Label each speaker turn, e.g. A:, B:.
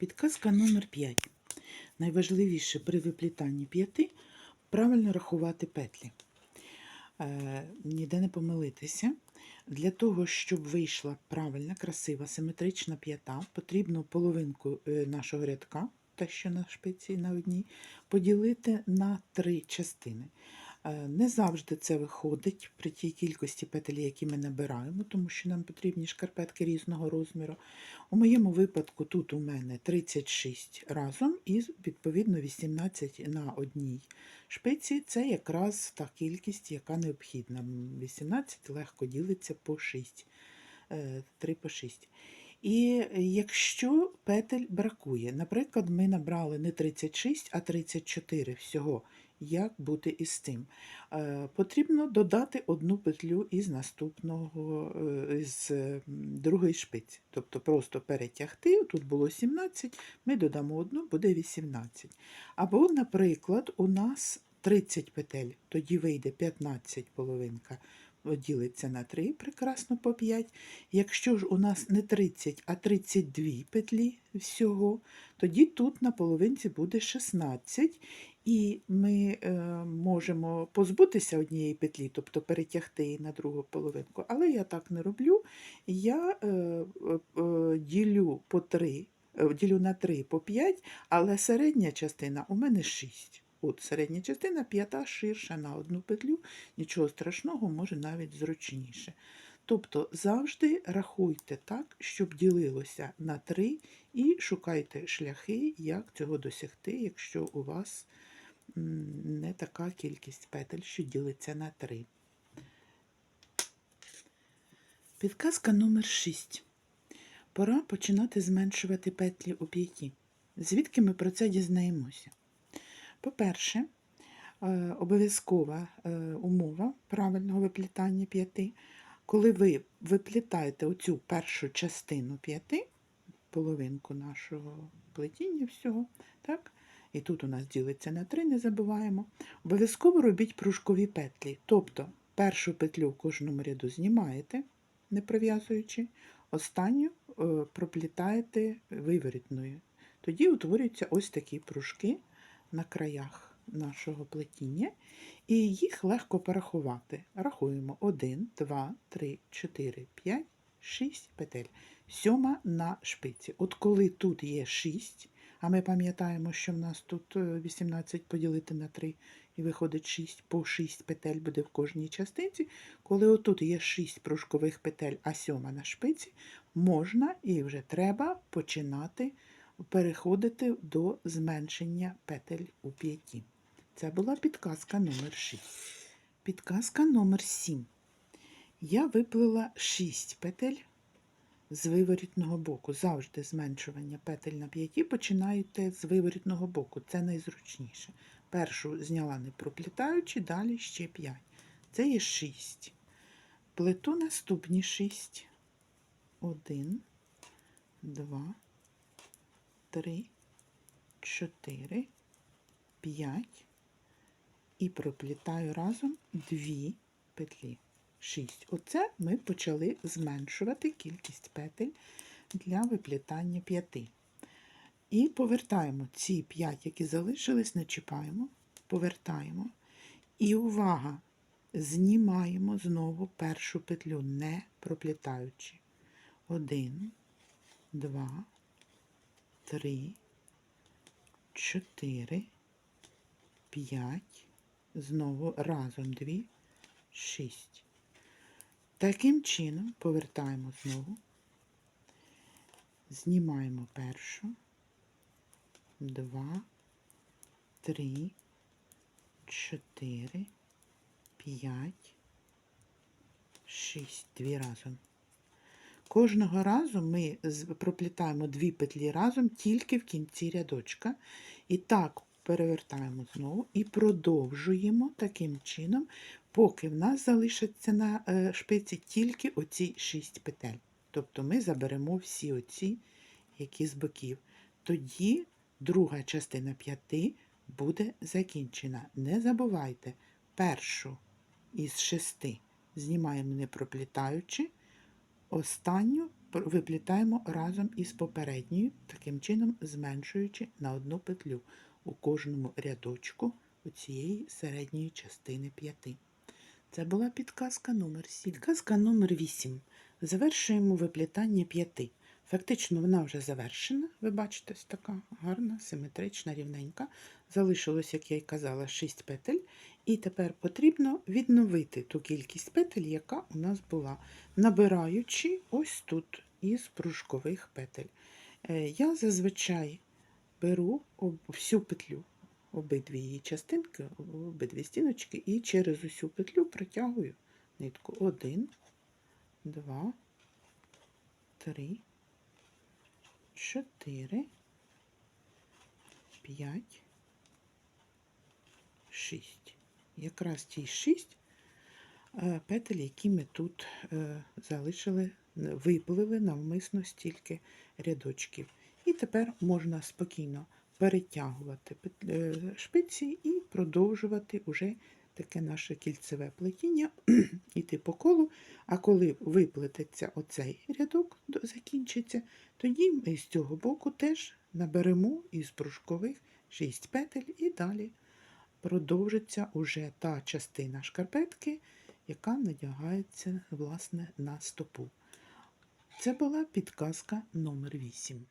A: Підказка номер 5. Найважливіше при виплітанні п'яти правильно рахувати петлі. Е, ніде не помилитися. Для того, щоб вийшла правильна, красива, симетрична п'ята, потрібно половинку е, нашого рядка, те, що на шпиці на одній, поділити на три частини. Е, Не завжди це виходить при тій кількості петель, які ми набираємо, тому що нам потрібні шкарпетки різного розміру. У моєму випадку тут у мене 36 разом і відповідно 18 на одній шпиці. Це якраз та кількість, яка необхідна. 18 легко ділиться по 6, 3 по 6. І якщо петель бракує, наприклад, ми набрали не 36, а 34 всього. Як бути із цим? Е, Потрібно додати одну петлю із наступного, е, з другої шпиці. Тобто просто перетягти, тут було 17, ми додамо одну, буде 18. Або, наприклад, у нас 30 петель, тоді вийде 15 половинка, ділиться на 3, прекрасно по 5. Якщо ж у нас не 30, а 32 петлі всього, тоді тут на половинці буде 16, і ми е, можемо позбутися однієї петлі, тобто перетягти її на другу половинку. Але я так не роблю. Я е, е, ділю по 3, е, ділю на 3 по 5, але середня частина у мене 6. От середня частина п'ята ширша на одну петлю, нічого страшного, може навіть зручніше. Тобто завжди рахуйте так, щоб ділилося на 3 і шукайте шляхи, як цього досягти, якщо у вас не така кількість петель, що ділиться на 3. Підказка номер 6. Пора починати зменшувати петлі у п'яті. Звідки ми про це дізнаємося? По-перше, е, обов'язкова е, умова правильного виплітання п'яти, коли ви виплітаєте оцю першу частину п'яти, половинку нашого плетіння всього, так? І тут у нас ділиться на три, не забуваємо, обов'язково робіть пружкові петлі. Тобто першу петлю в кожному ряду знімаєте, не прив'язуючи, останню е, проплітаєте виворітною. Тоді утворюються ось такі пружки на краях нашого плетіння, і їх легко порахувати. Рахуємо 1, 2, 3, 4, 5, 6 петель. Сьома на шпиці. От коли тут є 6, а ми пам'ятаємо, що в нас тут е, 18 поділити на 3 і виходить 6, по 6 петель буде в кожній частинці. Коли отут є 6 пружкових петель, а сьома на шпиці, можна і вже треба починати переходити до зменшення петель у п'яті. Це була підказка номер 6. Підказка номер 7. Я виплила 6 петель з виворітного боку. Завжди зменшування петель на п'яті починаєте з виворітного боку. Це найзручніше. Першу зняла не проплітаючи, далі ще 5. Це є 6. Плету наступні 6. 1, 2, 3, 4, 5 і проплітаю разом 2 петлі. 6. Оце ми почали зменшувати кількість петель для виплітання 5. І повертаємо ці 5, які залишились, не чіпаємо, повертаємо. І увага! Знімаємо знову першу петлю, не проплітаючи. 1, 2, 3, 4, 5, знову разом 2, 6. Таким чином повертаємо знову, знімаємо першу, 2, 3, 4, 5, 6, дві разом. Кожного разу ми проплітаємо дві петлі разом тільки в кінці рядочка. І так перевертаємо знову і продовжуємо таким чином, поки в нас залишаться на е, шпиці тільки оці 6 петель. Тобто ми заберемо всі оці, які з боків. Тоді друга частина п'яти буде закінчена. Не забувайте, першу із шести знімаємо не проплітаючи, останню виплітаємо разом із попередньою, таким чином зменшуючи на одну петлю у кожному рядочку цієї середньої частини п'яти. Це була підказка номер 7. Підказка номер 8. Завершуємо виплітання п'яти. Фактично вона вже завершена. Ви бачите, ось така гарна, симетрична, рівненька. Залишилось, як я й казала, 6 петель. І тепер потрібно відновити ту кількість петель, яка у нас була, набираючи ось тут із пружкових петель. Е, Я зазвичай беру всю петлю, обидві її частинки, обидві стіночки, і через усю петлю протягую нитку. Один, два, три, чотири, п'ять, шість. Якраз ті шість е, петель, які ми тут е, залишили, виплили навмисно стільки рядочків. І тепер можна спокійно перетягувати е, шпиці і продовжувати уже таке наше кільцеве плетіння, іти по колу. А коли виплететься оцей рядок, закінчиться, тоді ми з цього боку теж наберемо із пружкових 6 петель і далі продовжиться уже та частина шкарпетки, яка надягається власне на стопу. Це була підказка номер 8.